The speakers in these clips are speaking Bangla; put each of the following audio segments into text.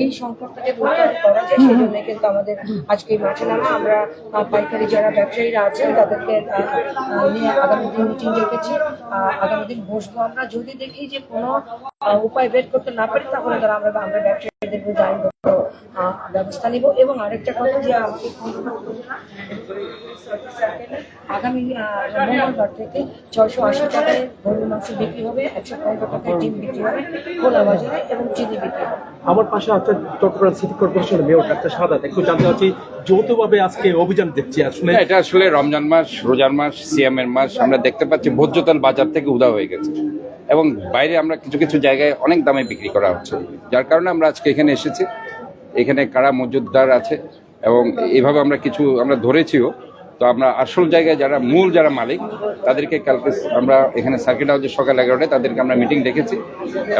এই সংকটটাকে দূরীকরণ করা যায় সেজন্য কিন্তু আমাদের আজকে এই মাঠে নামা আমরা পাইকারি যারা ব্যবসায়ীরা আছেন তাদেরকে নিয়ে আগামী দিন মিটিং আহ, আগামী দিন বসবো আমরা। যদি দেখি যে কোনো উপায় বের করতে না পারি তাহলে তারা আমরা আমরা ব্যবসায়ীদের বিরুদ্ধে ব্যবস্থা নিব। এবং আরেকটা কথা যে আমাকে আগামী মঙ্গলবার থেকে ছয়শো আশি টাকায় গরুর মাংস বিক্রি হবে একশো পনেরো টাকায় ডিম বিক্রি হবে খোলা বাজারে এবং চিনি বিক্রি হবে। আমার পাশে আছে চট্টগ্রাম সিটি কর্পোরেশনের মেয়র ডাক্তার সাদাত, একটু জানতে চাচ্ছি, যৌথভাবে আজকে অভিযান দেখছি আসলে। এটা আসলে রমজান মাস, রোজার মাস, সিয়ামের মাস, আমরা দেখতে পাচ্ছি ভোজ্য তেল বাজার থেকে উদা হয়ে গেছে। এবং বাইরে আমরা কিছু কিছু জায়গায় অনেক দামে বিক্রি করা হচ্ছে। যার কারণে আমরা আজকে এখানে এসেছি। এখানে কারা মজুদদার আছে, এবং এইভাবে আমরা কিছু আমরা ধরেছিও তো আমরা আসল জায়গায় যারা মূল যারা মালিক, তাদেরকে কালকে আমরা এখানে সার্কিট হাউসে সকাল এগারোটায় তাদেরকে আমরা মিটিং ডেকেছি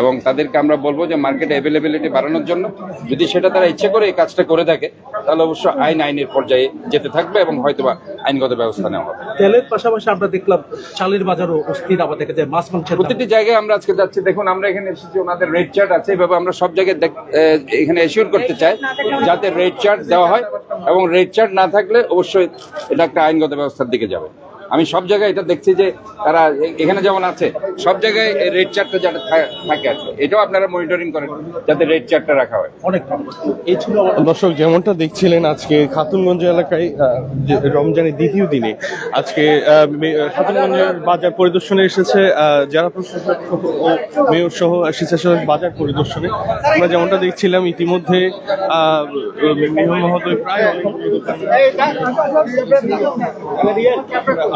এবং তাদেরকে আমরা বলব যে মার্কেটে অ্যাভেলেবিলিটি বাড়ানোর জন্য। যদি সেটা তারা ইচ্ছে করে এই কাজটা করে থাকে তাহলে অবশ্য আইন আইনের পর্যায়ে যেতে থাকবে এবং হয়তোবা আইনগত ব্যবস্থা নেওয়া হবে। তেলের পাশাপাশি আমরা দেখলাম চালের বাজারও অস্থির আবার দেখা যায় মাছ মাংসের প্রতিটি জায়গায় আমরা আজকে যাচ্ছি দেখুন আমরা এখানে এসেছি ওনাদের রেড চার্ট আছে এভাবে আমরা সব জায়গায় এখানে এসিওর করতে চাই যাতে রেড চার্ট দেওয়া হয় এবং রেড চার্ট না থাকলে অবশ্যই এটা একটা আইনগত ব্যবস্থার দিকে যাবে। আমি সব জায়গায় এটা দেখছি যে তারা এখানে যেমন আছে সব জায়গায় রেড চার্টটা যাতে থা- থাকে আর কি। এটাও আপনারা মনিটরিং করেন যাতে রেড চার্টটা রাখা হয় অনেক। এই ছিল দর্শক যেমনটা দেখছিলেন আজকে খাতুনগঞ্জ এলাকায় রমজানের দ্বিতীয় দিনে আজকে খাতুনগঞ্জের বাজার পরিদর্শনে এসেছে জেলা প্রশাসক সহ ও মেয়র সহ স্বেচ্ছাসেবক বাজার পরিদর্শনে আমরা যেমনটা দেখছিলাম ইতিমধ্যে আহ, মেয়র মহোদয় প্রায়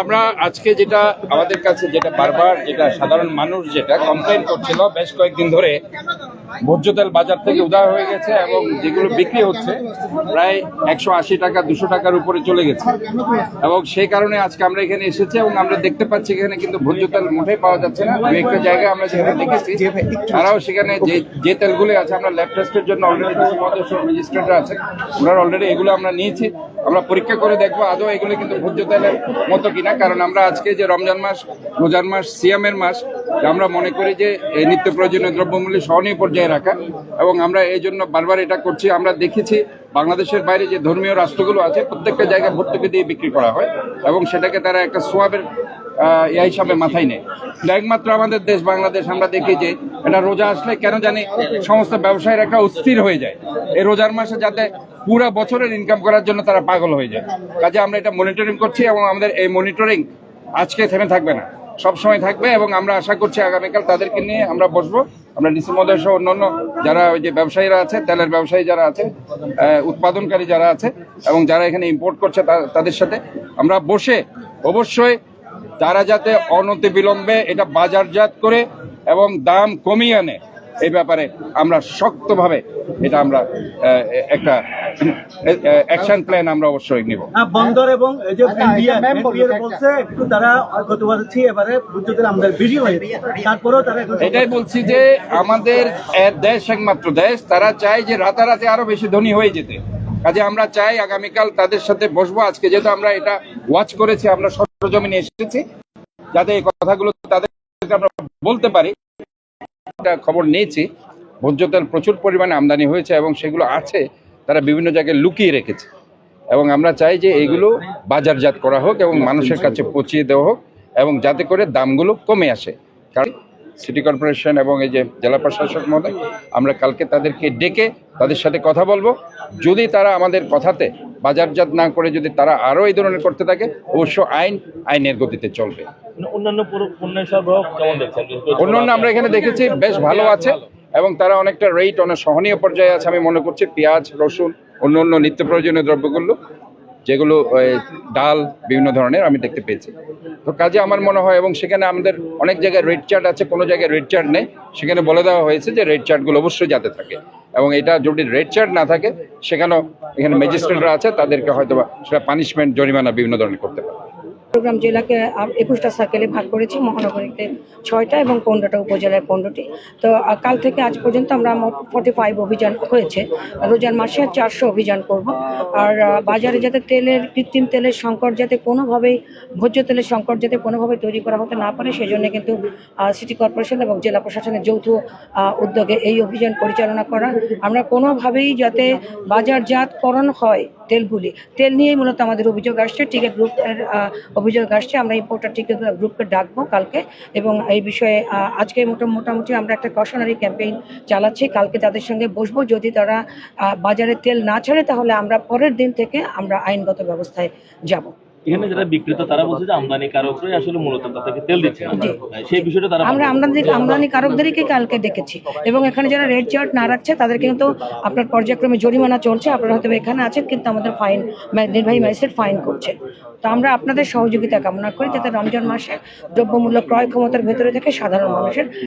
আমরা আজকে যেটা আমাদের কাছে যেটা বারবার যেটা সাধারণ মানুষ যেটা কমপ্লেন করছিল, বেশ কয়েকদিন ধরে ভোজ্য তেল বাজার থেকে উদয় হয়ে গেছে এবং যেগুলো বিক্রি হচ্ছে, প্রায় একশো আশি টাকা, দুশো টাকার উপরে চলে গেছে। এবং সেই কারণে আজকে আমরা এখানে এসেছি এবং আমরা দেখতে পাচ্ছি এখানে কিন্তু ভোজ্য তেল মোটেই পাওয়া যাচ্ছে না। দু একটা জায়গায় আমরা যেখানে দেখেছি, তারাও সেখানে যে যে তেলগুলো আছে, আমরা ল্যাব টেস্টের জন্য অলরেডি রেজিস্ট্রেটর আছে, ওনারা অলরেডি এগুলো আমরা নিয়েছি। আমরা পরীক্ষা করে দেখব আদৌ এগুলো কিন্তু ভোজ্য তেলের মতো কিনা, কারণ আমরা আজকে যে রমজান মাস, রোজার মাস, সিয়ামের মাস, আমরা মনে করি যে এই নিত্য প্রয়োজনীয় দ্রব্যমূল্য সহনীয় পর্যায়ে রাখা এবং আমরা এই জন্য বারবার এটা করছি। আমরা দেখেছি বাংলাদেশের বাইরে যে ধর্মীয় রাষ্ট্রগুলো আছে, প্রত্যেকটা জায়গায় ভর্তুকি দিয়ে বিক্রি করা হয় এবং সেটাকে তারা একটা সোয়াবের ইয়া হিসাবে মাথায় নেয়। একমাত্র আমাদের দেশ বাংলাদেশ, আমরা দেখি যে এটা রোজা আসলে কেন জানি সমস্ত ব্যবসায়ীর একটা অস্থির হয়ে যায়। এই রোজার মাসে যাতে পুরো বছরের ইনকাম করার জন্য তারা পাগল হয়ে যায়। কাজে আমরা এটা মনিটরিং করছি এবং আমাদের এই মনিটরিং আজকে থেমে থাকবে না। সব সময় থাকবে এবং আমরা আশা করছি আগামীকাল তাদেরকে নিয়ে আমরা বসবো। আমরা ডিসি মহোদয় সহ অন্যান্য যারা ওই যে ব্যবসায়ীরা আছে, তেলের ব্যবসায়ী যারা আছে উৎপাদনকারী যারা আছে এবং যারা এখানে ইম্পোর্ট করছে তাদের সাথে আমরা বসে অবশ্যই তারা যাতে অনতি বিলম্বে এটা বাজারজাত করে এবং দাম কমিয়ে আনে। এই ব্যাপারে আমরা শক্তভাবে এটা আমরা আহ, একটা অ্যাকশন প্ল্যান আমরা অবশ্যই নিব। বন্দর এবং এই যে আচ্ছা, বলবে NPA একটা। বলছে একটু তারা হচ্ছে এবারে বুদ্ধদের আমাদের বেশি হয়েছে তারপরেও তারা এটাই বলছি যে আমাদের দেশ একমাত্র দেশ তারা চায় যে রাতারাতি আরও বেশি ধনী হয়ে যেতে। কাজে আমরা চাই আগামীকাল তাদের সাথে বসবো। আজকে যেহেতু আমরা এটা ওয়াচ করেছি আমরা সরজমিনে এসেছি যাতে এই কথাগুলো তাদেরকে আমরা বলতে পারি। একটা খবর নিয়েছি। ভোজ্য তেল প্রচুর পরিমাণে আমদানি হয়েছে এবং সেগুলো আছে, তারা বিভিন্ন জায়গায় লুকিয়ে রেখেছে। এবং আমরা চাই যে এগুলো বাজারজাত করা হোক এবং মানুষের কাছে পৌঁছিয়ে দেওয়া হোক এবং যাতে করে দামগুলো কমে আসে। কারণ সিটি কর্পোরেশন এবং এই যে জেলা প্রশাসক মহোদয়, আমরা কালকে তাদেরকে ডেকে তাদের সাথে কথা বলব। যদি তারা আমাদের কথাতে বাজারজাত না করে যদি তারা আরও এই ধরনের করতে থাকে অবশ্য আইন আইনের গতিতে চলবে। অন্যান্য পুরো পণ্যের সরবরাহ কেমন দেখছেন? অন্যান্য আমরা এখানে দেখেছি বেশ ভালো আছে এবং তারা অনেকটা রেট অনেক সহনীয় পর্যায়ে আছে আমি মনে করছি। পেঁয়াজ রসুন অন্য অন্য নিত্য প্রয়োজনীয় দ্রব্যগুলো যেগুলো ডাল বিভিন্ন ধরনের আমি দেখতে পেয়েছি। তো কাজে আমার মনে হয় এবং সেখানে আমাদের অনেক জায়গায় রেড চার্ট আছে কোনো জায়গায় রেড চার্ট নেই। সেখানে বলে দেওয়া হয়েছে যে রেড চার্টগুলো অবশ্যই যাতে থাকে। এবং এটা যদি রেড চার্ট না থাকে, সেখানেও এখানে ম্যাজিস্ট্রেটরা আছে, তাদেরকে হয়তো সেটা পানিশমেন্ট জরিমানা বিভিন্ন ধরনের করতে পারে। চট্টগ্রাম জেলাকে একুশটা সার্কেলে ভাগ করেছি, মহানগরীতে ছয়টা এবং পনেরোটা উপজেলায় পনেরোটি। তো কাল থেকে আজ পর্যন্ত আমরা মোট ফর্টি ফাইভ অভিযান হয়েছে। রোজার মাসে চারশো অভিযান করব। আর বাজারে যাতে তেলের, কৃত্রিম তেলের সংকট যাতে কোনোভাবেই, ভোজ্য তেলের সংকট যাতে কোনোভাবে তৈরি করা হতে না পারে, সেজন্য কিন্তু সিটি কর্পোরেশন এবং জেলা প্রশাসনের যৌথ উদ্যোগে এই অভিযান পরিচালনা করা। আমরা কোনোভাবেই যাতে বাজারজাতকরণ হয় তেলগুলি তেল নিয়েই মূলত আমাদের অভিযোগ আসছে টিকে গ্রুপের অভিযোগ আসছে। আমরা ইম্পোর্টার টিকে গ্রুপকে ডাকবো কালকে এবং এই বিষয়ে আজকে মোটা- মোটামুটি আমরা একটা কশনারি ক্যাম্পেইন চালাচ্ছি। কালকে তাদের সঙ্গে বসবো। যদি তারা বাজারে তেল না ছাড়ে তাহলে আমরা পরের দিন থেকে আমরা আইনগত ব্যবস্থায় যাব। এখানে যারা বিক্রেতা তারা বলছে যে আমদানিকারকরাই আসলে মূলত তাদেরকে তেল দিচ্ছে না। সেই বিষয়টা তারা আমরা আমদানি আমদানিকারকদেরকে কালকে ডেকেছি এবং এখানে যারা রেড চার্ট না রাখছে তাদেরকে কিন্তু আপনার পর্যায়ক্রমে জরিমানা চলছে। আপনারা হয়তো এখানে আছেন কিন্তু আমাদের ফাইন নির্বাহী ম্যাজিস্ট্রেট ফাইন করছে। তো আমরা আপনাদের সহযোগিতা কামনা করি যাতে রমজান মাসে দ্রব্যমূল্য ক্রয় ক্ষমতার ভেতরে থেকে সাধারণ মানুষের